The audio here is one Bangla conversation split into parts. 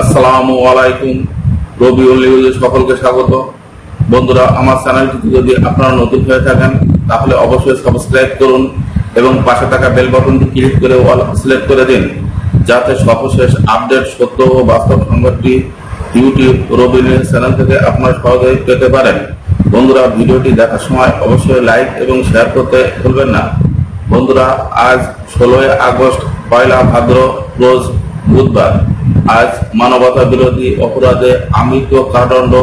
আসসালামু আলাইকুম। নিউজে সকলকে স্বাগত। বন্ধুরা, আমার চ্যানেলটি যদি আপনারা নতুন হয়ে থাকেন, তাহলে অবশ্যই সাবস্ক্রাইব করুন এবং পাশে থাকা বেল বাটনটি ক্লিক করে অল সিলেক্ট করে দিন, যাতে সর্বশেষ আপডেট সত্য ও বাস্তব সংবাদটি ইউটিউব রবি চ্যানেল থেকে আপনারা সহজেই পেতে পারেন। বন্ধুরা, ভিডিওটি দেখার সময় অবশ্যই লাইক এবং শেয়ার করতে ভুলবেন না। বন্ধুরা, আজ ষোলোই আগস্ট, পয়লা ভাদ্র, রোজ বুধবার। আজ মানবতা বিরোধী অপরাধে আমিত কারদণ্ড,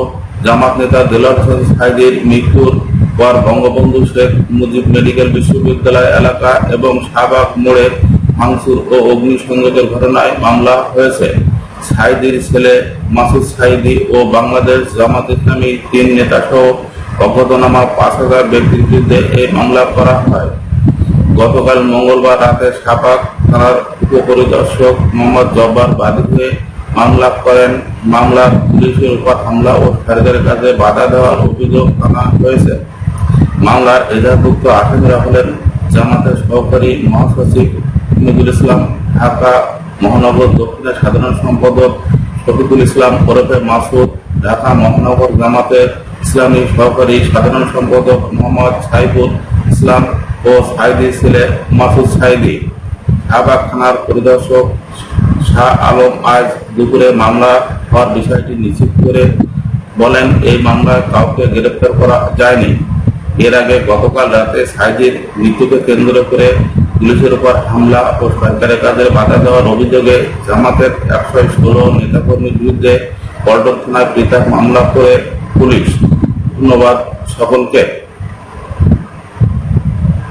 জামাত নেতা দেলার সাইদির মৃত্যুর পর বঙ্গবন্ধু শেখ মুজিব মেডিকেল বিশ্ববিদ্যালয় এলাকা এবং শাহবাগ মোড়ের ভাঙচুর ও অগ্নিসংযোগের ঘটনায় মামলা হয়েছে। সাইদির ছেলে মাসুদ সাইদি ও বাংলাদেশ জামাত ইসলামী তিন নেতা সহ অজ্ঞাতনামা পাঁচ হাজার ব্যক্তির বিরুদ্ধে এই মামলা করা হয়। গতকাল মঙ্গলবার রাতে সাপাক থানার উপপরিদর্শক মোহাম্মদ জব্বার বাদী হয়ে মামলা করেন। মামলা পুলিশের উপর হামলা ও সারিদের কাজে বাধা দেওয়ার অভিযোগ আনা হয়েছে। মামলার এজাহারভুক্ত আসামিরা হলেন জামাতের সহকারী মহাসচিব নজরুল ইসলাম। ঢাকা মহানগর দক্ষিণের সাধারণ সম্পাদক শফিকুল ইসলাম, ওরফে মাসুদ। ঢাকা মহানগর জামাতের ইসলামী সহকারী সাধারণ সম্পাদক মোহাম্মদ সাইফুল ইসলাম। ও সাইদি ছেলে মাসুদ সাইদি শাহবাগ থানার পরিদর্শক শাহ আলম আজ দুপুরে মামলা হওয়ার বিষয়টি নিশ্চিত করে বলেন, এই মামলায় কাউকে গ্রেপ্তার করা যায়নি। এর আগে গতকাল রাতে সাইদির মৃত্যুকে কেন্দ্র করে পুলিশের উপর হামলা ও সরকারের কাজে বাধা দেওয়ার অভিযোগে জামাতের একশো ষোলো নেতাকর্মীর বিরুদ্ধে পল্টন থানায় পৃথক মামলা করে পুলিশ। ধন্যবাদ সকলকে।